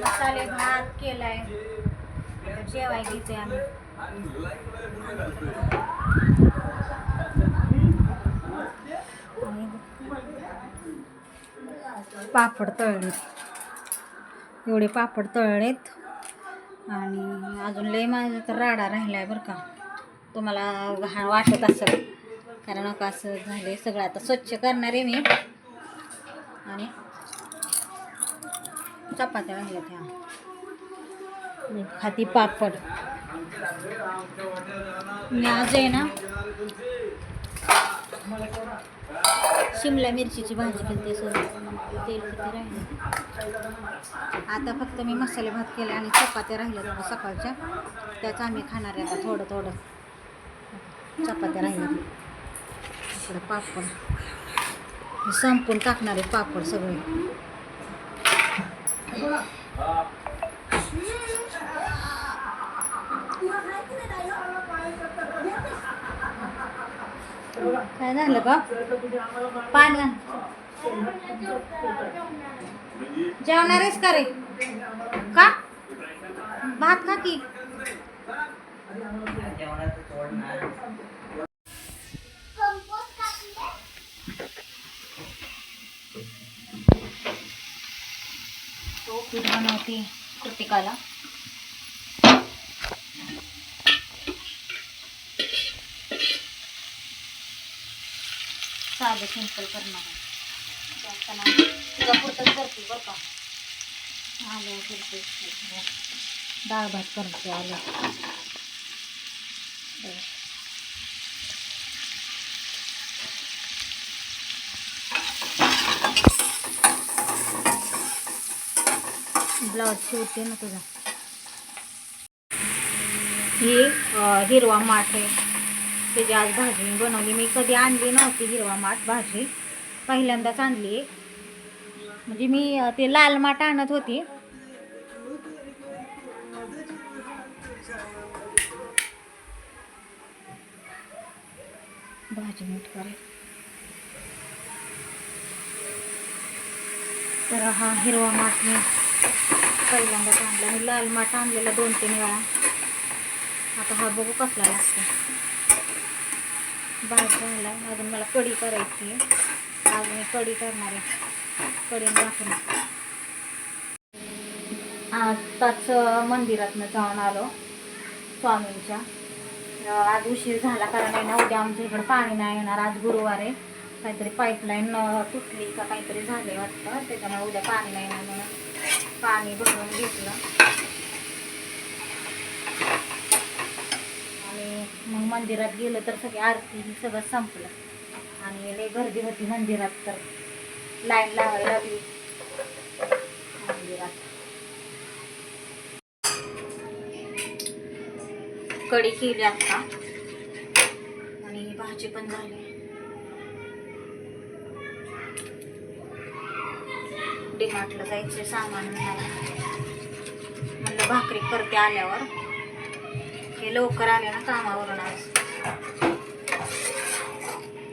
मसाले भात केलाय. जेवाय घेते आम्ही. पापड तळलेत. एवढे पापड तळलेत. आणि अजून लय माझा तर राडा राहिला आहे बरं का. तुम्हाला घाण वाटत असेल. कारण का असं झाले सगळं. आता स्वच्छ करणार आहे मी. आणि चपात्या राहिल्या त्या. खाती पापड. मी आज आहे ना शिमला मिरचीची भाजी केली तेल किती राहिलं? आता फक्त मी मसाले भात केले आणि चपात्या राहिल्या थोडं सकाळच्या. त्याच आम्ही खाणार आहे आता थोडं थोडं. चपात्या राहिल्या. इकडं पापड. संपून टाकणार आहे पापड सगळे. काय झालं का पान आण. जेवणार आहेस का रे? का? भात ना की. तो बनवते कृतिकाला साधं सिंपल करणार आहे. जास्त नाही. तुझा पुरतच करते बरं का? आलं करते डाळ भात करते. ब्लाऊज शिवते ना तुझा. ही अं, हिरवा माठ आहे. त्याची आज भाजी बनवली मी कधी आणली नव्हती हिरवा माठ भाजी. पहिल्यांदाच आणली. म्हणजे मी ते लाल माठ आणत होती. भाजी मीठ करायचं तर हा हिरवा माठ मी पहिल्यांदाच आणला. मी लाल माठ आणलेला दोन तीन वेळा. आता हा बघू कसला लागतो. भात झाला. अजून मला कढी करायची आहे. आज मी कढी करणार आहे. कढी दाखवून आताच मंदिरातनं जाऊन आलो स्वामींच्या. आज उशीर झाला कारण आहे ना उद्या आमच्या इकडं पाणी नाही येणार. आज गुरुवार आहे. काहीतरी पाईपलाईन तुटली का काहीतरी झाले वाटतं. त्याच्यामुळे उद्या पाणी नाही येणार म्हणून पाणी भरून घेतलं. आणि मग मंदिरात गेलं तर सगळी आरती सगळं संपलं. आणि लय गर्दी होती मंदिरात तर. लाईन लावायला लागली. मंदिरात. कढी केली आता. आणि भाजी पण झाली. डिमार्टला जायचे सामान म्हणलं. भाकरी करते आल्यावर. हे लवकर आले ना कामावरून आज.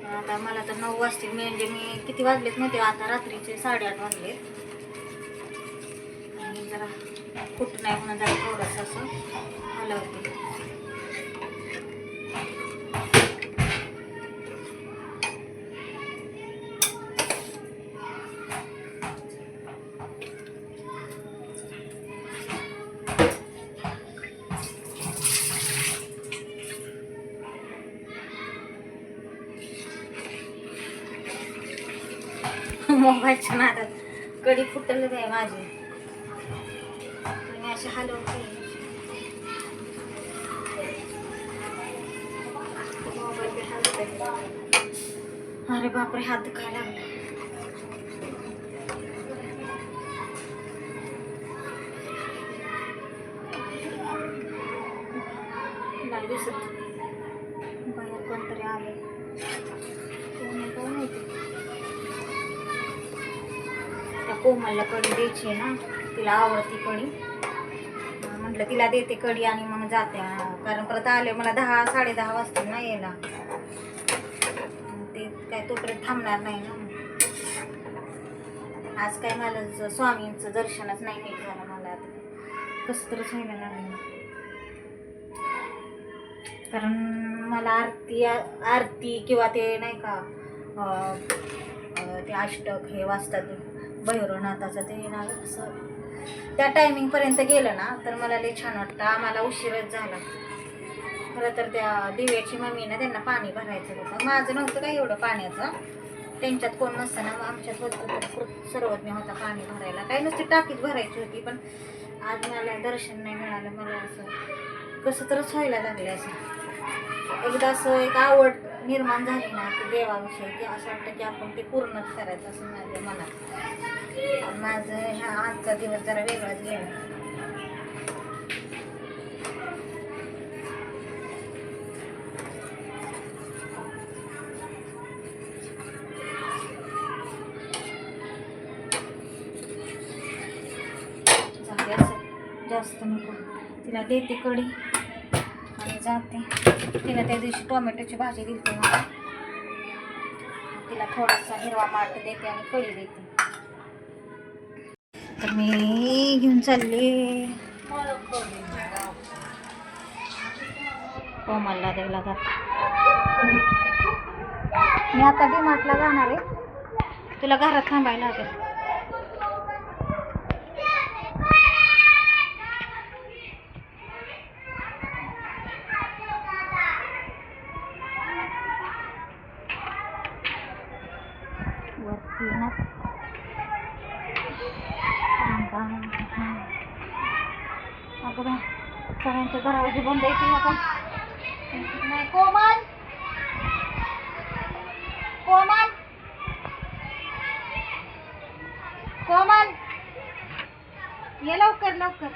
आता मला तर नऊ वाजतील म्हणजे मी किती वाजलेत माहिती आता रात्रीचे साडेआठ वाजले आणि जरा कुठं नाही म्हणून जरा थोडंसं असं हलवते मोबाईलच्या नादात. कडी फुटलं आहे माझी. मी अशी हलवते मोबाईल हलवते. अरे बापरे हात दुखायला लागला. नाही दिसत बाहेर कोणतरी आले कोण आहे, कोण माहिती त्या कोमलला कढी द्यायची आहे ना तिला आवडती कढी. म्हटलं तिला देते कढी आणि मग जाते. कारण परत आले मला दहा साडे दहा वाजता ना यायला. ते काय तोपर्यंत थांबणार नाही ना. आज काय मला स्वामींचं दर्शनच नाही नीट झालं मला. कसं तर व्हायला लागलं कारण मला आरती आरती किंवा ते नाही का ते अष्टक हे वाचतात भैरवनाथाचं ते ना असं त्या टायमिंगपर्यंत गेलं ना तर मला लई छान वाटतं. आम्हाला उशीरच झाला. खरं तर त्या दिव्याची मम्मी ना त्यांना पाणी भरायचं होतं. माझं नव्हतं काय एवढं पाण्याचं. त्यांच्यात कोण नसताना मग आमच्यात होतं. सर्वज्ञ होता पाणी भरायला. काही नसते टाकीत भरायची होती पण आज मला दर्शन नाही मिळालं. मला असं कसं तरच व्हायला लागलं असं. एकदा असं एक आवड निर्माण झाली ना की देवाविषयी की असं वाटतं की आपण ते पूर्णच करायचं असं माझ्या मनात. माझं ह्या आजचा दिवस जरा वेगळाच गेला. जास्त नको. तिला देते कढी. जाते. तिला त्या दिवशी टोमॅटोची भाजी दिली मला. तिला थोडासा हिरवा माठ देते आणि कळी देते. तर मी घेऊन चालले. कोमलला द्यायला जाते. मी आता डिमार्टला जाणार आहे. तुला घरात थांबायला लागेल. अगं बाय सगळ्यांचे दरवाजे बंद येते आता. नाही कोमल. कोमल. कोमल. ये लवकर लवकर.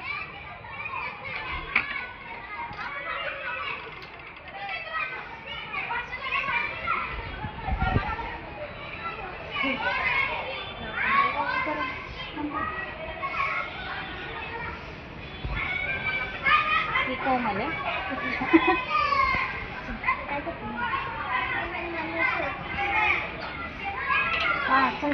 चल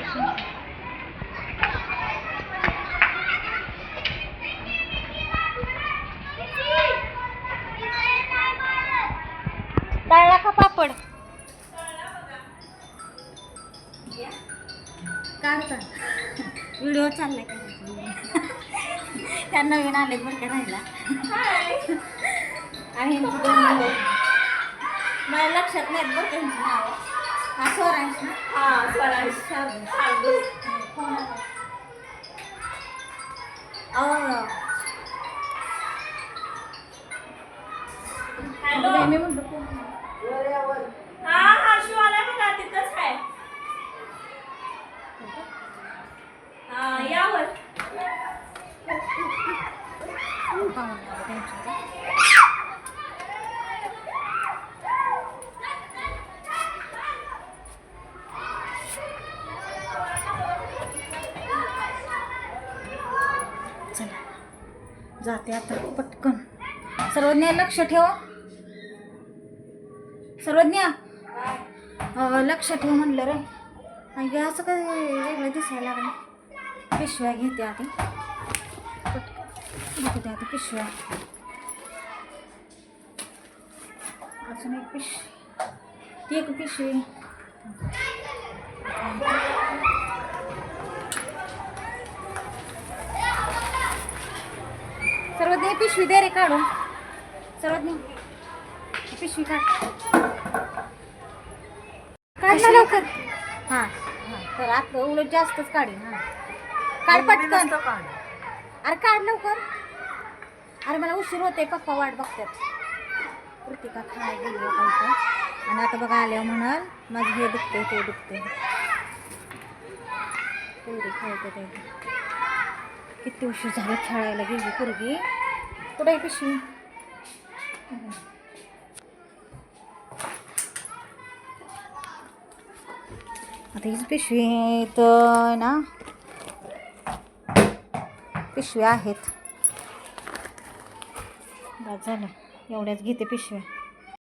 तळला का पापड? काढ का व्हिडिओ चाललाय का? त्या नवीन आले बरं का राहिला. आणि मुलं. लक्षात नाहीत बरं त्यांची नाव. स्वरांश ना हा स्वरांश शार्दूल. कोण हॅलो मी कोण? हा हा शिव आला बघा तिथंच आहे हा यावर जाते आता पटकन. सर्वज्ञ लक्ष ठेव. सर्वज्ञ. लक्ष ठेव म्हणलं रे. आणि असं काय वेगळं दिसायला लागलं? पिशव्या घेते आधी. पटकन. घेते आता पिशव्या. अजून एक पिशवी. ती एक पिशवी सर्वज्ञ पिशवी दे रे काढून. सर्वज्ञ ही पिशवी काढ. ना लवकर. हां. तर आता उलट जास्तच काढीन हां. काढ पटकन. अरे काढ लवकर. अरे मला उशीर होते पप्पा वाट बघतात. कृतिका खाय गेली आणि आता बघा आल्या म्हणाल माझं हे दुखते ते दुखते पोरी खेळते ते. किती उशीर झाले खेळायला गेली पोरगी. कुठे आहे पिशवी? आता हीच पिशवी तर ना. पिशव्या आहेत. बस झालं. एवढ्याच घेते पिशव्या.